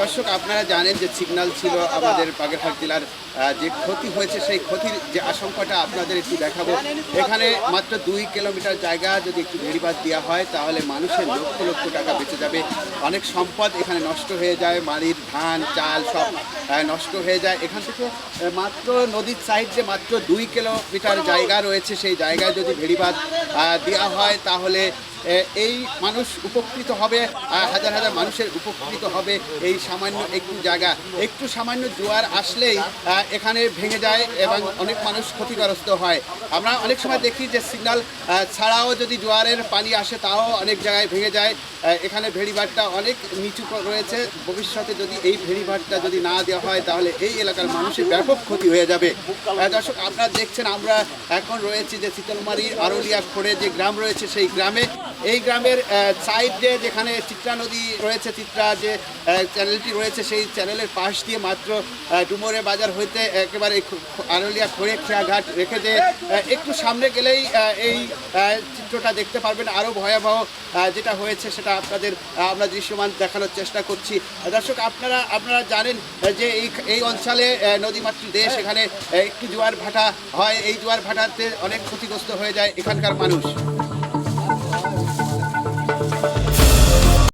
দর্শক, আপনারা জানেন যে সিগন্যাল ছিল আমাদের বাগেরহাট জেলার যে ক্ষতি হয়েছে, সেই ক্ষতির যে আশঙ্কাটা আপনাদের একটু দেখাবো। এখানে মাত্র দুই কিলোমিটার জায়গা যদি একটু ভেড়িবাদ দেওয়া হয়, তাহলে মানুষের লক্ষ লক্ষ টাকা বেঁচে যাবে। অনেক সম্পদ এখানে নষ্ট হয়ে যায় বাড়ির ধান, চাল সব নষ্ট হয়ে যায়। এখান থেকে মাত্র নদীর সাইড যে মাত্র দুই কিলোমিটার জায়গা রয়েছে। সেই জায়গায় যদি ভেড়িবাদ দেওয়া হয়, তাহলে এই মানুষ উপকৃত হবে হাজার হাজার মানুষের উপকৃত হবে এই সামান্য একটু জায়গা। একটু সামান্য জোয়ার আসলেই এখানে ভেঙে যায় এবং অনেক মানুষ ক্ষতিগ্রস্ত হয়। আমরা অনেক সময় দেখি যে সিগন্যাল ছাড়াও যদি জোয়ারের পানি আসে, তাও অনেক জায়গায় ভেঙে যায়। এখানে ভেড়িবাটটা অনেক নিচু রয়েছে। ভবিষ্যতে যদি এই ভেড়িবাটটা যদি না দেওয়া হয়, তাহলে এই এলাকার মানুষের ব্যাপক ক্ষতি হয়ে যাবে। দর্শক, আপনারা দেখছেন, আমরা এখন রয়েছি যে শীতলমারি আরলিয়া খোড়ে যে গ্রাম রয়েছে সেই গ্রামে। এই গ্রামের সাইড যেখানে চিত্রা নদী রয়েছে, চিত্রা যে চ্যানেলটি রয়েছে, সেই চ্যানেলের পাশ দিয়ে মাত্র ডুমরে বাজার হইতে একেবারে আরলিয়া খোড়ে খেয়াঘাট রেখে যে একটু সামনে গেলেই এই চিত্রটা দেখতে পারবেন। আরও ভয়াবহ যেটা হয়েছে সেটা আপনাদের আমরা দৃশ্যমান দেখানোর চেষ্টা করছি। দর্শক, আপনারা আপনারা আপনারা জানেন যে এই এই অঞ্চলে নদীমাতৃ দেশ হ্যাঁ। এখানে একটু জোয়ার ভাটা হয়। এই জোয়ার ভাটাতে অনেক ক্ষতিগ্রস্ত হয়ে যায় এখানকার মানুষ।